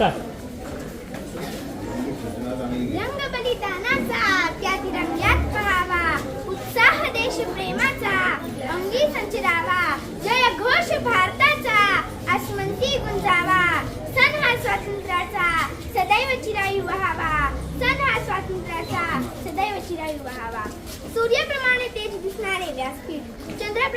Start रंग बलिदानाचा त्या तिरंग्यात पहावा उत्साह देश प्रेमाचा अंगी संचरावा. जय घोष भारताचा आसमंती गुंजावा. सण हा स्वातंत्र्याचा सदैव चिरायू व्हावा. सण हा स्वातंत्र्याचा सदैव चिरायू व्हावा. सूर्यप्रमाणे तेज दिसणारे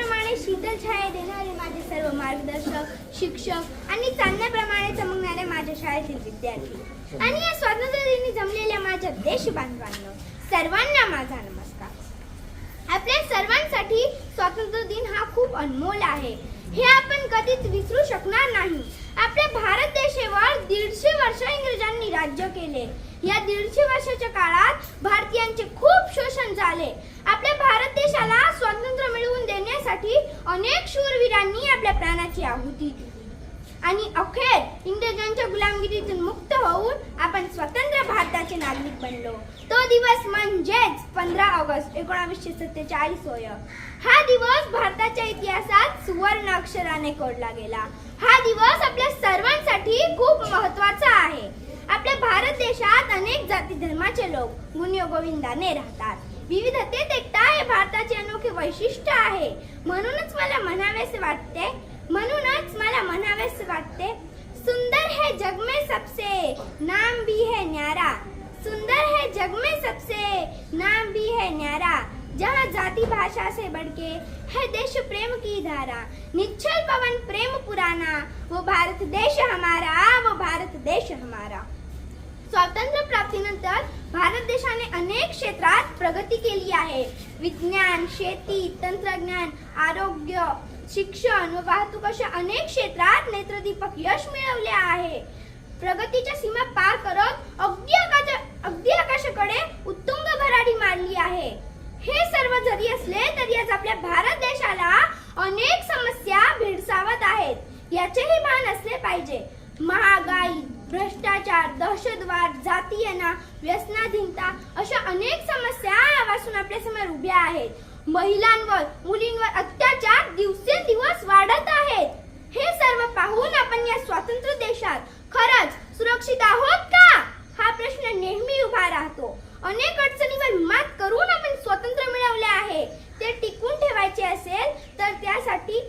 व्यासपीठ शीतल छाया देणारे माझे सर्व मार्गदर्शक शिक्षक आणि चांदण्याप्रमाणे चमकणारे माझ्या शाळेतील विद्यार्थी. आणि या स्वातंत्र्य दिनी जमलेल्या माझ्या देश बांधवांना सर्वांना माझा नमस्कार. आपल्या सर्वांसाठी स्वातंत्र्य दिन हा खूप अनमोल आहे. हे आपण कधीच विसरू शकणार नाही. आपल्या भारत देशावर दीडशे वर्ष इंग्रजांनी राज्य केले. या दीडशे वर्षाच्या काळात भारतीयांचे खूप शोषण झाले. आपल्या भारत देशाला स्वातंत्र्य मिळवून देण्यासाठी अनेक शूरवीरांनी आपल्या प्राणाची आहुती दिली. आणि अखेर इंग्रजांच्या गुलामगिरीतून मुक्त होऊन आपण स्वतंत्र भारताचे नागरिक बनलो. तो दिवस म्हणजेच पंधरा ऑगस्ट एकोणावीसशे सत्तेचाळीस होय. हा दिवस भारताच्या इतिहासात सुवर्ण अक्षराने कोडला गेला. हा दिवस आपल्या सर्वांसाठी खूप महत्त्वाचा आहे. आपल्या भारत देशात अनेक जाती धर्माचे लोक गुण्यगोविंदाने राहतात. विविधतेत एकता हे भारताचे अनोखे वैशिष्ट्य आहे. म्हणूनच मला म्हणावेसे वाटते म्हणूनच मला म्हणावेसे वाटते सुंदर है जग में सबसे नाम भी है न्यारा. सुंदर है जग में सबसे नाम भी है न्यारा. जहाँ जाति भाषा से बढ़के है देश प्रेम की धारा. निश्चल पवन प्रेम पुराना वो भारत देश हमारा वो भारत देश हमारा. स्वातंत्र्य प्राप्तीनंतर भारत देशाने अनेक क्षेत्रात प्रगती केली आहे. विज्ञान शेती तंत्रज्ञान आरोग्य शिक्षण व वाहतूक अशा अनेक क्षेत्रात नेत्रदीपक यश मिळवले आहे. प्रगतीच्या सीमा पार करत अगदी आकाशा अगदी आकाशाकडे उत्तुंग भराडी मारली आहे. हे सर्व जरी असले तरी आज आपल्या भारत देशाला अनेक समस्या भेडसावत आहेत. याचेही भान असले पाहिजे. महागाई भ्रष्टाचार दहशतवाद जातीयना व्यसनाधीनता अशा अनेक समस्या यापासून आपल्यासमोर उभ्या आहेत. महिलांवर मुलींवर अत्याचार दिवसेंदिवस वाढत आहेत. हे सर्व पाहून आपण या स्वातंत्र्य देशात खरंच सुरक्षित आहोत का? हा प्रश्न नेहमी उभा राहतो. अनेक अडचणीवर मात करून आपण स्वातंत्र्य मिळवले आहे. ते टिकून ठेवायचे असेल तर त्यासाठी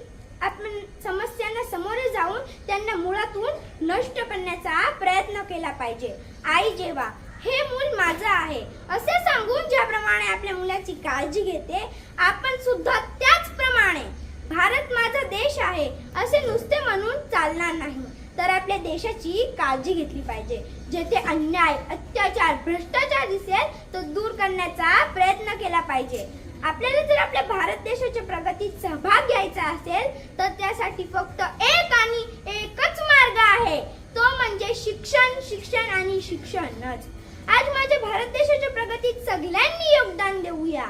आपण समस्यांना समोरे जाऊन त्यांना मुळातून नष्ट करण्याचा प्रयत्न केला पाहिजे. आई जेव्हा हे मूल माझं आहे असे सांगून ज्याप्रमाणे आपल्या मुलाची काळजी घेते आपण सुद्धा त्याचप्रमाणे भारत माझा देश आहे असे नुसते म्हणून चालणार नाही. तर आपल्या देशाची काळजी घेतली पाहिजे. जेथे अन्याय अत्याचार भ्रष्टाचार दिसेल तो दूर करण्याचा प्रयत्न केला पाहिजे. आपल्याला जर आपल्या भारत देशाच्या प्रगतीत सहभाग घ्यायचा असेल तर त्यासाठी फक्त एक आणि एकच मार्ग आहे. तो म्हणजे शिक्षण शिक्षण आणि शिक्षणच. आज माझ्या भारत देशाच्या प्रगतीत सगळ्यांनी योगदान देऊया.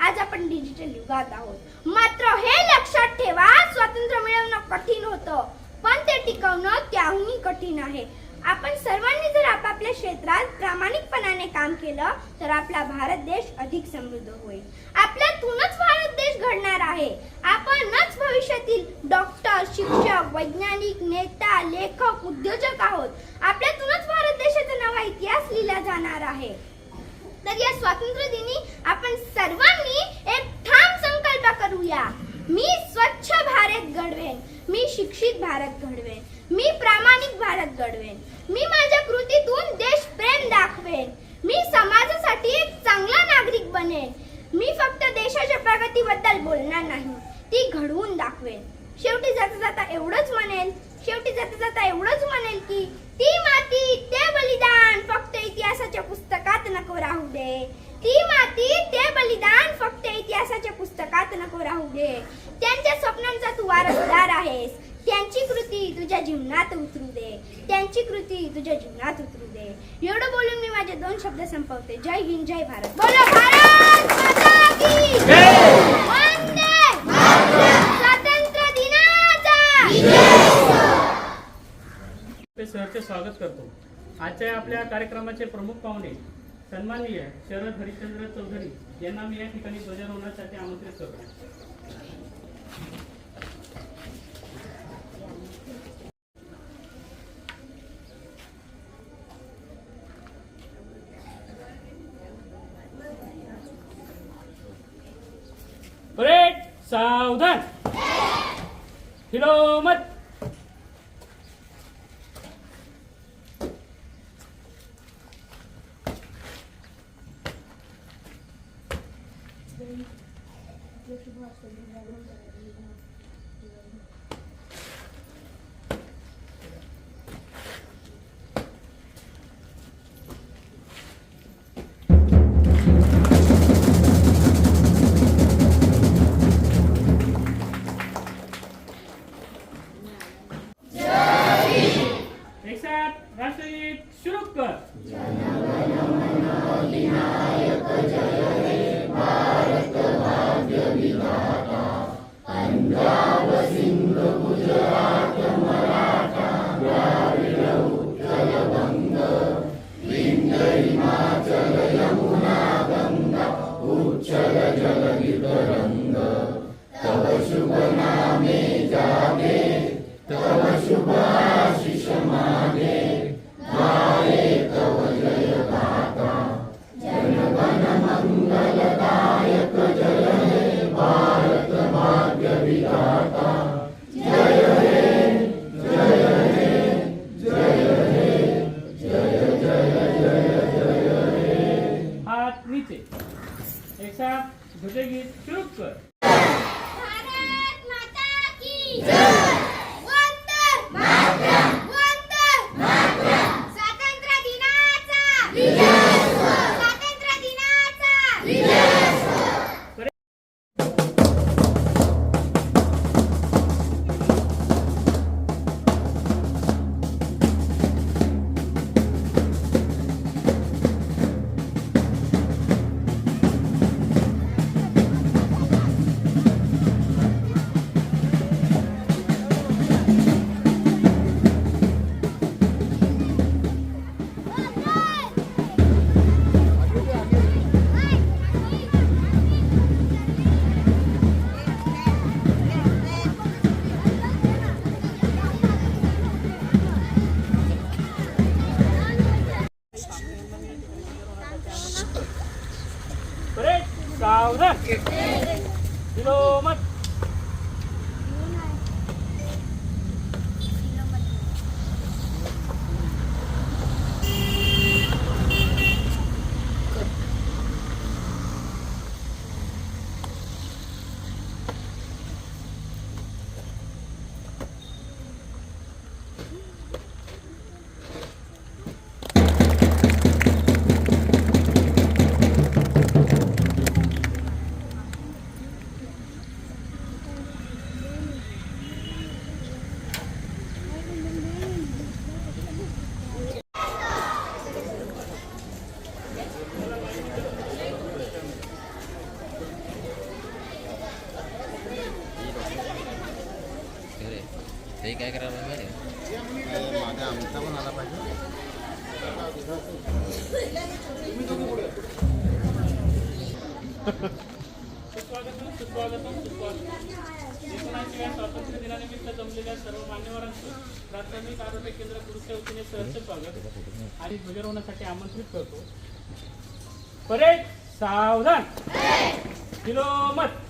आज आपण डिजिटल युगात आहोत. मात्र हे लक्षात ठेवा स्वातंत्र्य मिळवणं कठीण होतं. पण ते टिकवणं त्याहूनही कठीण आहे. आपण सर्वांनी जर आपापल्या क्षेत्रात प्रामाणिकपणाने काम केलं तर आपला भारत देश अधिक समृद्ध होईल. आपल्यातूनच भारत देश घडणार आहे. आपणच भविष्यातील डॉक्टर शिक्षक वैज्ञानिक नेता लेखक उद्योजक आहोत. आपल्यातूनच भारत देशाचा नवा इतिहास लिहिला जाणार आहे. तर या स्वातंत्र्य दिनी आपण सर्वांनी एक ठाम संकल्प करूया. मी स्वच्छ भारत घडवेन. मी शिक्षित भारत घडवेन. मी प्रामाणिक भारत घडवेन. मी माझ्या कृतीतून देश प्रेम दाखवेन. मी समाजासाठी एक चांगला नागरिक बनेन. मी फक्त देशाच्या प्रगतीबद्दल बोलणार नाही ती घडवून दाखवेन. शेवटी जाता जाता एवढंच म्हणेन शेवटी जाता जाता एवढंच म्हणेल की ती माती ते बलिदान फक्त इतिहासाच्या पुस्तकात नको राहू दे. ती माती ते बलिदान फक्त इतिहासाच्या पुस्तकात नको राहू दे. त्यांच्या स्वप्नांचा तू वारसदार आहेस. त्यांची कृती तुझ्या जीवनात उतरू दे. त्यांची कृती तुझ्या जीवनात उतरू दे. एवढं बोलून मी माझे दोन शब्द संपवते. जय हिंद जय भारत. बोलो भारत माता की वंदे स्वातंत्र्य दिनाचा! ते सरचे स्वागत करतो. आजच्या आपल्या कार्यक्रमाचे प्रमुख पाहुणे सन्माननीय शरद हरिश्चंद्र चौधरी यांना मी या ठिकाणी ध्वजारोहणासाठी आमंत्रित करतो. सावधान हिलोमत एक हात Break, saudan. Kilomat. काय करायला पाहिजे माहिती आमचा पण आला पाहिजे स्वातंत्र्य दिनानिमित्त जमलेल्या सर्व मान्यवरांचं प्राथमिक आरोग्य केंद्र पुरुषच्या वतीने सहर्ष स्वागत आणि ध्वजारोहणासाठी आमंत्रित करतो परेड सावधान हिलोमत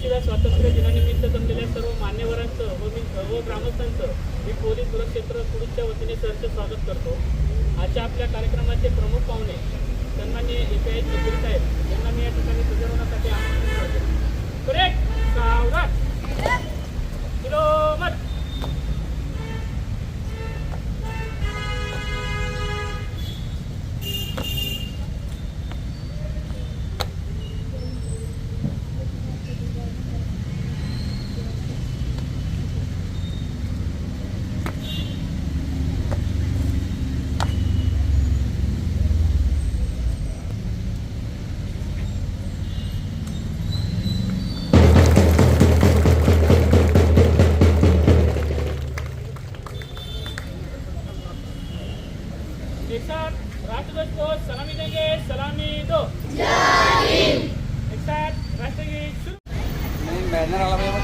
शिवाय स्वातंत्र्य दिनानिमित्त जमलेल्या सर्व मान्यवरांचं व मी सर्व ग्रामस्थांचं मी पोलीस सुरक्षेत्र कुडूच्या वतीने सरचं स्वागत करतो. आजच्या आपल्या कार्यक्रमाचे प्रमुख पाहुणे सन्मान्य ए पी साहेब यांना मी या ठिकाणी सजवण्यासाठी आमंत्रित करतो. करेक्ट என்ன நிலைமையாக